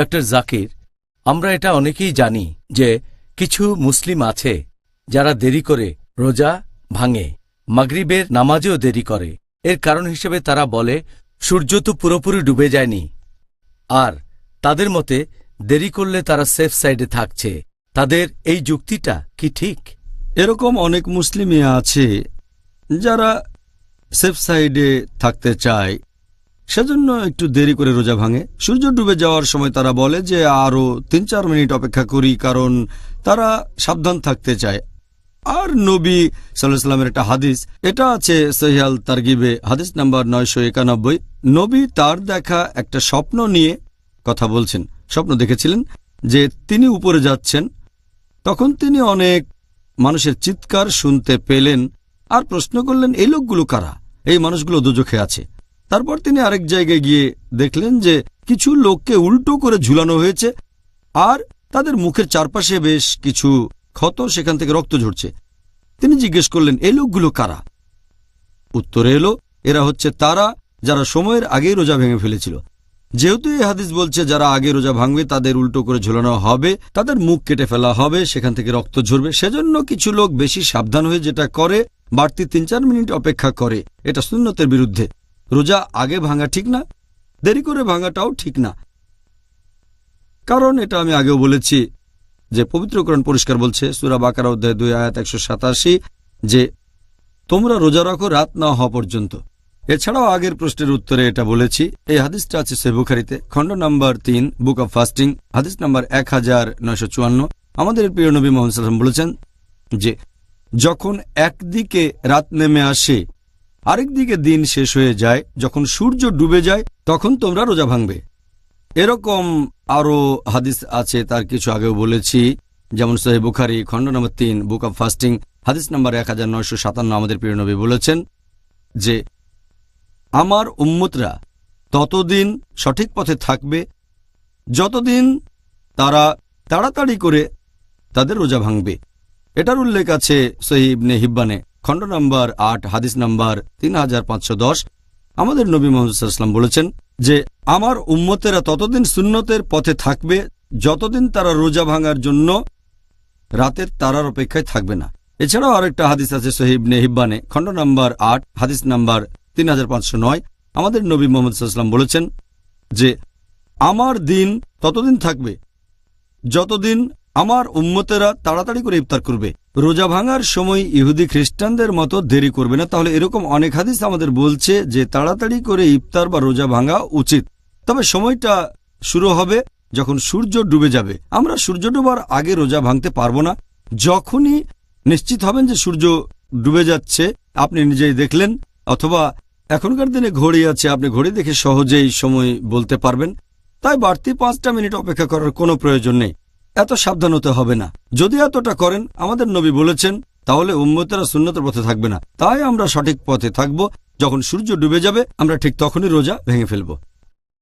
Doctor Zakir, আমরা এটা অনেকেই জানি যে কিছু মুসলিম আছে যারা দেরি করে রোজা ভাঙে, মাগরিবের নামাজেও দেরি করে। এর কারণ হিসেবে তারা বলে, সূর্য তো পুরোপুরি ডুবে যায়নি। আর তাদের মতে, দেরি করলে তারা সেফ সাইডে থাকছে। তাদের এই যুক্তিটা কি ঠিক? এরকম অনেক মুসলিমই আছে যারা সেফ সাইডে থাকতে চায়। সেজন্য একটু দেরি করে রোজা ভাঙে। সূর্য ডুবে যাওয়ার সময় তারা বলে যে আরও তিন চার মিনিট অপেক্ষা করি, কারণ তারা সাবধান থাকতে চায়। আর নবী সাল্লাহ সাল্লামের একটা হাদিস, এটা আছে সহিয়াল তারগিবে, হাদিস নাম্বার নয়শো একানব্বই। নবী তার দেখা একটা স্বপ্ন নিয়ে কথা বলছেন। স্বপ্ন দেখেছিলেন যে তিনি উপরে যাচ্ছেন, তখন তিনি অনেক মানুষের চিৎকার শুনতে পেলেন আর প্রশ্ন করলেন, এই লোকগুলো কারা? এই মানুষগুলো দুজখে আছে। তারপর তিনি আরেক জায়গায় গিয়ে দেখলেন যে কিছু লোককে উল্টো করে ঝুলানো হয়েছে আর তাদের মুখের চারপাশে বেশ কিছু ক্ষত সেখান থেকে রক্ত ঝরছে। তিনি জিজ্ঞেস করলেন এই লোকগুলো কারা? উত্তরে এলো, এরা হচ্ছে তারা যারা সময়ের আগেই রোজা ভেঙে ফেলেছিল। যেহেতু এই হাদিস বলছে, যারা আগে রোজা ভাঙবে, তাদের উল্টো করে ঝোলানো হবে, তাদের মুখ কেটে ফেলা হবে, সেখান থেকে রক্ত ঝরবে। সেজন্য কিছু লোক বেশি সাবধান হয়ে যেটা করে, বাড়তি তিন চার মিনিট অপেক্ষা করে। এটা সুন্নতের বিরুদ্ধে। রোজা আগে ভাঙা ঠিক না, দেরি করে ভাঙাটাও ঠিক না। কারণ এটা আমি আগেও বলেছি যে পবিত্রকরণ পরিষ্কার বলছে, সুরা বাকারা অধ্যায় দুই, আয়াত একশো সাতাশি, যে তোমরা রোজা রাখো রাত না হওয়া পর্যন্ত। এছাড়াও আগের প্রশ্নের উত্তরে এটা বলেছি, এই হাদিসটা আছে সেবুখারিতে খণ্ড নম্বর তিন, বুক অব ফাস্টিং, হাদিস নাম্বার এক হাজার নয়শো চুয়ান্ন। আমাদের প্রিয় নবী মোহাম্মদ বলেছেন যে যখন একদিকে রাত নেমে আসে আরেকদিকে দিন শেষ হয়ে যায়, যখন সূর্য ডুবে যায়, তখন তোমরা রোজা ভাঙবে। এরকম আরও হাদিস আছে, তার কিছু আগেও বলেছি। যেমন সহি বুখারি, খণ্ড নম্বর তিন, বুক অব ফাস্টিং, হাদিস নম্বর এক হাজার নয়শো সাতান্ন আমাদের প্রিয় নবী বলেছেন যে, আমার উম্মতরা ততদিন সঠিক পথে থাকবে, যতদিন তারা তাড়াতাড়ি করে তাদের রোজা ভাঙবে। এটার উল্লেখ আছে সহিবনে হিব্বানে। খণ্ড নম্বর আট, হাদিস নম্বর তিন হাজার পাঁচশো দশ। আমাদের নবী মোহাম্মদাল্লাম বলেছেন যে, আমার উম্মতেরা ততদিন সুন্নতের পথে থাকবে যতদিন তারা রোজা ভাঙার জন্য রাতের তারার অপেক্ষায় থাকবে না। এছাড়াও আরেকটা হাদিস আছে সহিবনে হিব্বানে, খণ্ড নম্বর আট, হাদিস নাম্বার তিন হাজার পাঁচশো নয়। আমাদের নবী মোহাম্মদ সাল্লাম বলেছেন যে, আমার দিন ততদিন থাকবে যতদিন আমার উম্মতেরা তাড়াতাড়ি করে ইফতার করবে। রোজা ভাঙার সময় ইহুদি খ্রিস্টানদের মতো দেরি করবে না। তাহলে এরকম অনেক হাদিস আমাদের বলছে যে তাড়াতাড়ি করে ইফতার বা রোজা ভাঙা উচিত। তবে সময়টা শুরু হবে যখন সূর্য ডুবে যাবে। আমরা সূর্য ডুবার আগে রোজা ভাঙতে পারব না। যখনই নিশ্চিত হবেন যে সূর্য ডুবে যাচ্ছে, আপনি নিজেই দেখলেন, অথবা এখনকার দিনে ঘড়ি আছে, আপনি ঘড়ি দেখে সহজেই সময় বলতে পারবেন। তাই বাড়তি পাঁচটা মিনিট অপেক্ষা করার কোনো প্রয়োজন নেই। এত সাবধান হতে হবে না। যদি এতটা করেন, আমাদের নবী বলেছেন, তাহলে উম্মতেরা সুন্নতের পথে থাকবে না। তাই আমরা সঠিক পথে থাকব। যখন সূর্য ডুবে যাবে, আমরা ঠিক তখনই রোজা ভেঙে ফেলব।